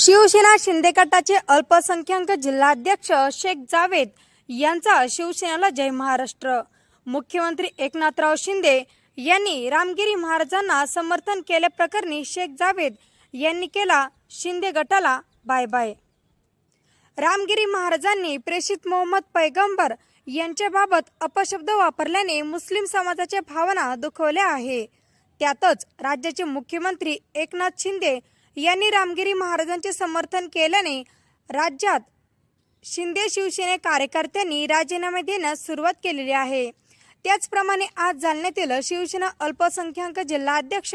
शिवसेना शिंदे गटाचे अल्पसंख्याक जिल्हाध्यक्ष शेख जावेद यांचा शिवसेनेला जय महाराष्ट्र. मुख्यमंत्री एकनाथराव शिंदे यांनी रामगिरी महाराजांना समर्थन केल्याप्रकरणी शेख जावेद यांनी केला शिंदे गटाला बाय बाय रामगिरी महाराजांनी प्रेषित मोहम्मद पैगंबर यांच्याबाबत अपशब्द वापरल्याने मुस्लिम समाजाच्या भावना दुखवल्या आहे. त्यातच राज्याचे मुख्यमंत्री एकनाथ शिंदे यांनी रामगिरी महाराजांचे समर्थन केल्याने राज्यात शिंदे शिवसेने कार्यकर्त्यांनी राजीनामे देण्यास सुरुवात केलेली आहे. त्याचप्रमाणे आज जालन्यातील शिवसेना अल्पसंख्याक जिल्हाध्यक्ष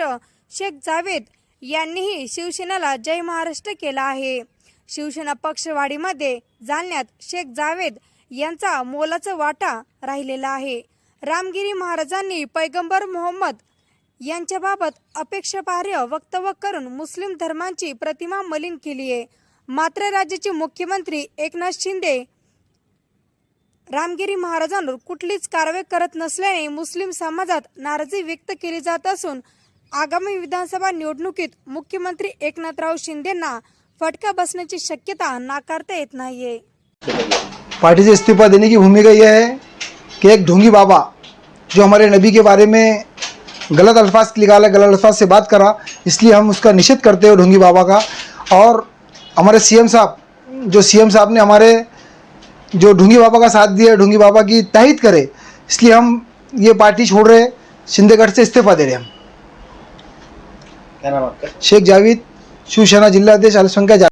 शेख जावेद यांनीही शिवसेनेला जय महाराष्ट्र केला आहे. शिवसेना पक्षवाढीमध्ये जालन्यात शेख जावेद यांचा मोलाचा वाटा राहिलेला आहे. रामगिरी महाराजांनी पैगंबर मोहम्मद यांच्याबाबत अपेक्षापार्ह वक्तव्य करून मुस्लिम धर्मांची प्रतिमा मलिन केली आहे. मात्र राज्याचे मुख्यमंत्री एकनाथ शिंदे रामगिरी महाराजांवर कुठलीच कारवाई करत नसल्याने मुस्लिम समाजात नाराजी व्यक्त केली जात असून आगामी विधानसभा निवडणुकीत मुख्यमंत्री एकनाथराव शिंदेंना फटका बसण्याची शक्यता नाकारता येत नाहीये. पार्टी से इस्तीफा देने की भूमिका यह है कि एक ढोंगी बाबा जो हमारे नबी के बारे में गलत अल्फाज निकाला गलत अल्फाज से बात करा इसलिए हम उसका निषेध करते हैं ढोंगी बाबा का। और हमारे सीएम साहब जो सीएम साहब ने हमारे जो ढोंगी बाबा का साथ दिया ढोंगी बाबा की ताहीद करे इसलिए हम ये पार्टी छोड़ रहे हैं शिंदेगढ़ से इस्तीफा दे रहे हैं हम। क्या नाम आपका शेख जावेद शिवसेना जिल्हाध्यक्ष अल्पसंख्याक जा